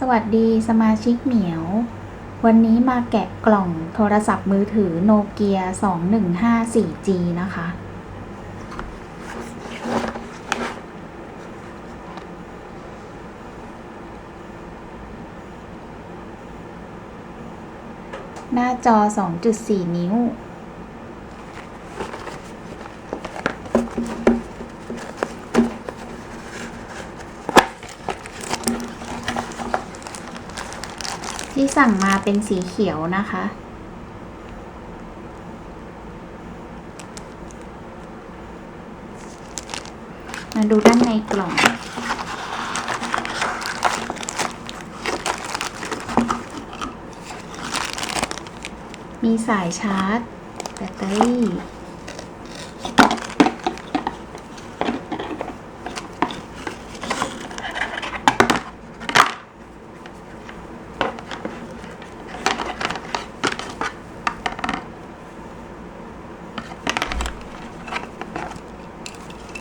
สวัสดีสมาชิกเหมียว วันนี้มาแกะกล่องโทรศัพท์มือถือโนเกีย 2154G นะคะ หน้าจอ 2.4 นิ้ว ที่สั่งมาเป็นสีเขียวนะคะ มาดูด้านในกล่อง มีสายชาร์จ แบตเตอรี่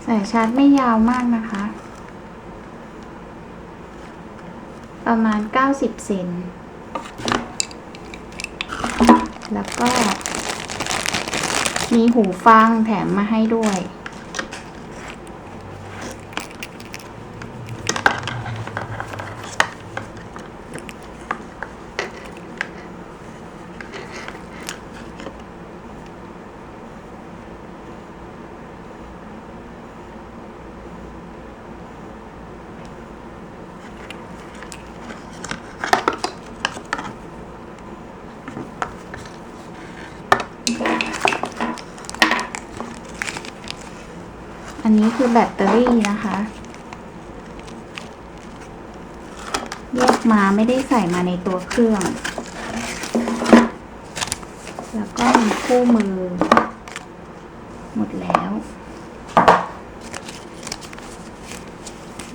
สายชาร์จไม่ยาวมากนะคะ ประมาณ 90 เซน แล้วก็ มีหูฟังแถมมาให้ด้วย อันนี้คือแบตเตอรี่นะคะแยกมาไม่ได้ใส่มาในตัวเครื่อง แล้วก็มีคู่มือ หมดแล้ว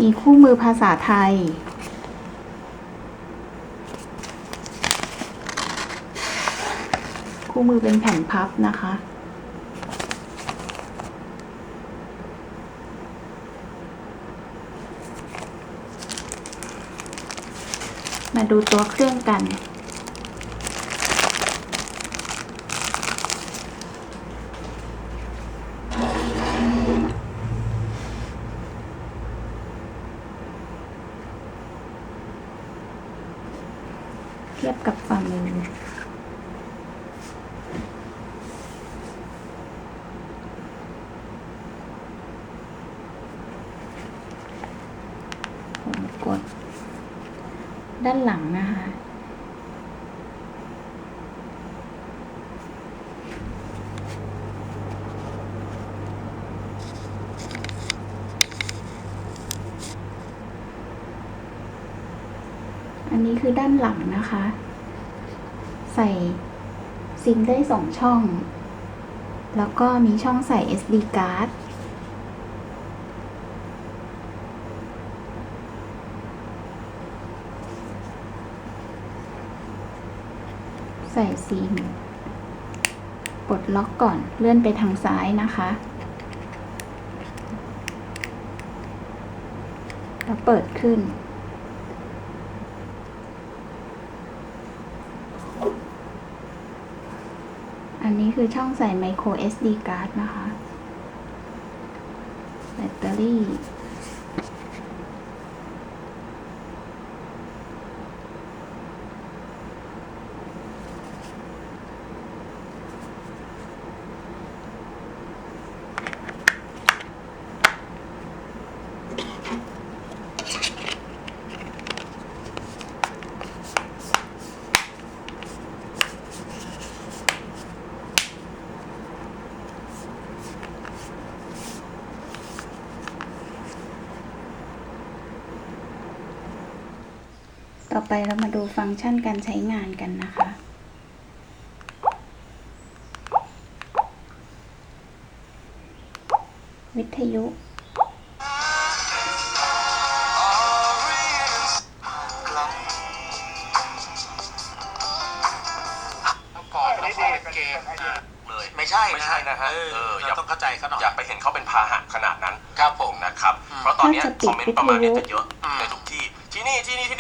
มีคู่มือภาษาไทย คู่มือเป็นแผ่นพับนะคะ มาดูตัวเครื่องกัน เทียบกับฝ่ามือผมกด ด้านหลังนะคะ อันนี้คือด้านหลังนะคะ ใส่ซิมได้สองช่อง แล้วก็มีช่องใส่ SD card ส่ซิมปลดล็อกก่อนเลื่อนไปทางซ้ายนะคะ แล้วเปิดขึ้น อันนี้คือช่องใส่ micro SD card นะคะ แบตเตอรี่ ต่อไปเรามาดูฟังก์ชันการใช้งานกันนะคะ วิทยุก่อนแล้วก็เกมเลยไม่ใช่ไม่ใช่นะฮะเออเอออเราย่าต้องเข้าใจเขาหน่อย อย่าไปเห็นเขาเป็นพาหะขนาดนั้นครับผมนะครับอืมเพราะตอนเนี้ยถ้าจะปิคดอมเมนต์ประมาณเนี้ยวิทยุ จะเยอะ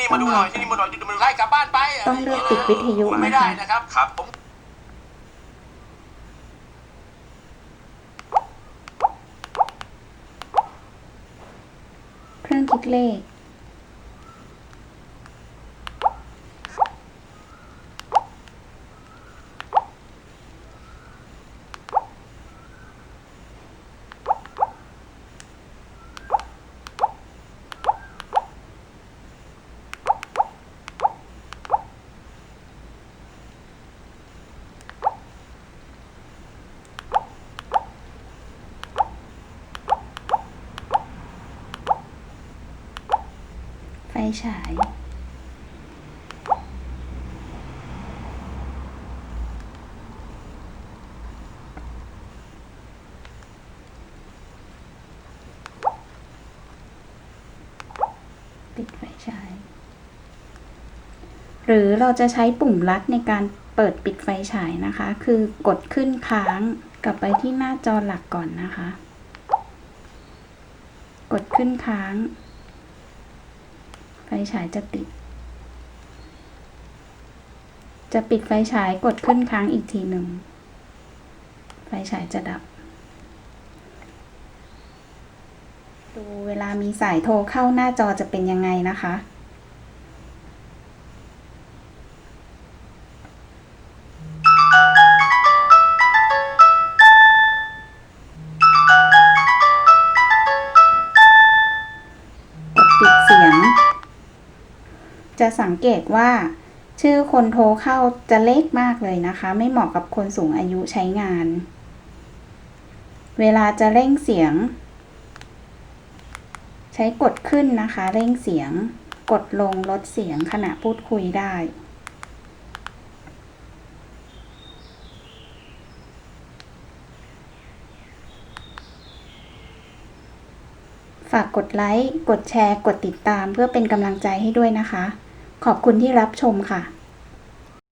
อืมในทุกที่ที่นี่ที่นี่ที่นี่นี่มาดูหน่อยที่นี่มาหน่อยดูมันไล่กลับบ้านไปต้องเลือกปิดวิทยุมันไม่นะคะได้นะครับครับผมเครื่องคิดเลข ฉาย ปิดไฟฉาย หรือเราจะใช้ปุ่มลัดในการเปิดปิดไฟฉายนะคะ คือกดขึ้นค้างกลับไปที่หน้าจอหลักก่อนนะคะ กดขึ้นค้าง ไฟฉายจะติด จะปิดไฟฉายกดขึ้นค้างอีกทีหนึ่ง ไฟฉายจะดับ ดูเวลามีสายโทรเข้าหน้าจอจะเป็นยังไงนะคะ จะสังเกตว่า ชื่อคนโทรเข้าจะเล็กมากเลยนะคะ ไม่เหมาะกับคนสูงอายุใช้งาน เวลาจะเร่งเสียง ใช้กดขึ้นนะคะ เร่งเสียง กดลงลดเสียงขณะพูดคุยได้ฝากกดไลค์ กดแชร์ กดติดตามเพื่อเป็นกำลังใจให้ด้วยนะคะ ขอบคุณที่รับชมค่ะ